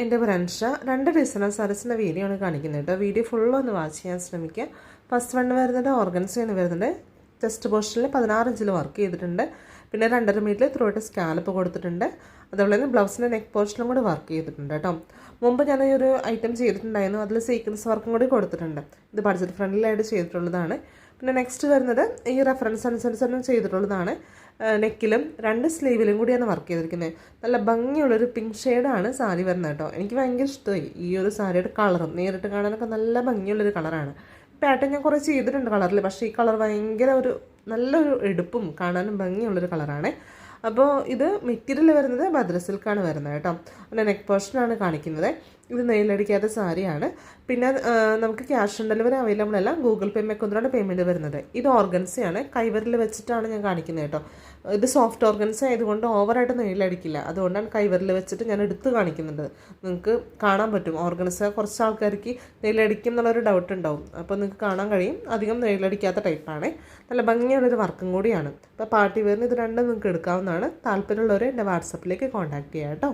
എന്റെ ബ്രൻഷ രണ്ട് designer അരസിന്റെ video ആണ് കാണിക്കുന്നത് കേട്ടോ വീഡിയോ ഫുള്ള് ഒന്ന് വാച്ച് ചെയ്യാൻ ശ്രമിക്കുക ഫസ്റ്റ് വൺ വരുന്നത് ഓർഗൻസിയാണ് വരുന്നത്. ടെസ്റ്റ് പോർഷനിൽ പതിനാറ് ഇഞ്ചിൽ വർക്ക് ചെയ്തിട്ടുണ്ട്. പിന്നെ രണ്ടര ത്രൂ ആയിട്ട് സ്കാലപ്പ് കൊടുത്തിട്ടുണ്ട്. അതുപോലെ തന്നെ ബ്ലൗസിന്റെ നെക്ക് പോർഷനും കൂടി വർക്ക് ചെയ്തിട്ടുണ്ട് കേട്ടോ. മുമ്പ് ഞാൻ ഈ ഒരു ഐറ്റം ചെയ്തിട്ടുണ്ടായിരുന്നു. അതിൽ സീക്വൻസ് വർക്കും കൂടി കൊടുത്തിട്ടുണ്ട്. ഇത് ബഡ്ജറ്റ് ഫ്രണ്ട്ലായിട്ട് ചെയ്തിട്ടുള്ളതാണ്. പിന്നെ നെക്സ്റ്റ് വരുന്നത് ഈ റെഫറൻസ് അനുസരിച്ച് തന്നെ ചെയ്തിട്ടുള്ളതാണ്. നെക്കിലും രണ്ട് സ്ലീവിലും കൂടിയാണ് വർക്ക് ചെയ്തിരിക്കുന്നത് നല്ല ഭംഗിയുള്ളൊരു പിങ്ക് ഷെയ്ഡാണ് സാരി വരുന്നത് കേട്ടോ. എനിക്ക് ഭയങ്കര ഇഷ്ടമായി. ഈ ഒരു സാരിയുടെ കളറും നേരിട്ട് കാണാനൊക്കെ നല്ല ഭംഗിയുള്ളൊരു കളറാണ് പാറ്റേൺ ഞാൻ കുറേ ചെയ്തിട്ടുണ്ട് കളറിൽ പക്ഷേ ഈ കളർ ഭയങ്കര ഒരു നല്ലൊരു എടുപ്പും കാണാനും ഭംഗിയുള്ളൊരു കളറാണ്. അപ്പോൾ ഇത് മെറ്റീരിയൽ വരുന്നത് ഭദ്ര സിൽക്കാണ് വരുന്നത് കേട്ടോ. അതിന്റെ നെക്ക് പോർഷനാണ് കാണിക്കുന്നത്. ഇത് നെയിലടിക്കാത്ത സാരിയാണ്. പിന്നെ നമുക്ക് ക്യാഷ് ഓൺ ഡെലിവറി അവൈലബിൾ അല്ല. ഗൂഗിൾ പേ മെക്കൊന്നിലാണ് പേയ്മെന്റ് വരുന്നത്. ഇത് ഓർഗൻസയാണ്. കൈവരിൽ വെച്ചിട്ടാണ് ഞാൻ കാണിക്കുന്നത് കേട്ടോ. ഇത് സോഫ്റ്റ് ഓർഗൻസ ആയതുകൊണ്ട് ഓവറായിട്ട് നെയിലടിക്കില്ല. അതുകൊണ്ടാണ് കൈവരിൽ വെച്ചിട്ട് ഞാൻ എടുത്ത് കാണിക്കുന്നുണ്ട് നിങ്ങൾക്ക് കാണാൻ പറ്റും. ഓർഗൻസ കുറച്ച് ആൾക്കാർക്ക് നെയിലടിക്കും എന്നുള്ളൊരു ഡൗട്ട് ഉണ്ടാവും. അപ്പോൾ നിങ്ങൾക്ക് കാണാൻ കഴിയും. അധികം നെയിലടിക്കാത്ത ടൈപ്പാണ് നല്ല ഭംഗിയുള്ളൊരു വർക്കും കൂടിയാണ്. അപ്പോൾ പാർട്ടി വെയറിന് ഇത് രണ്ടും നിങ്ങൾക്ക് എടുക്കാവുന്നതാണ്. താല്പര്യമുള്ളവർ എന്റെ വാട്സപ്പിലേക്ക് കോൺടാക്ട് ചെയ്യാം കേട്ടോ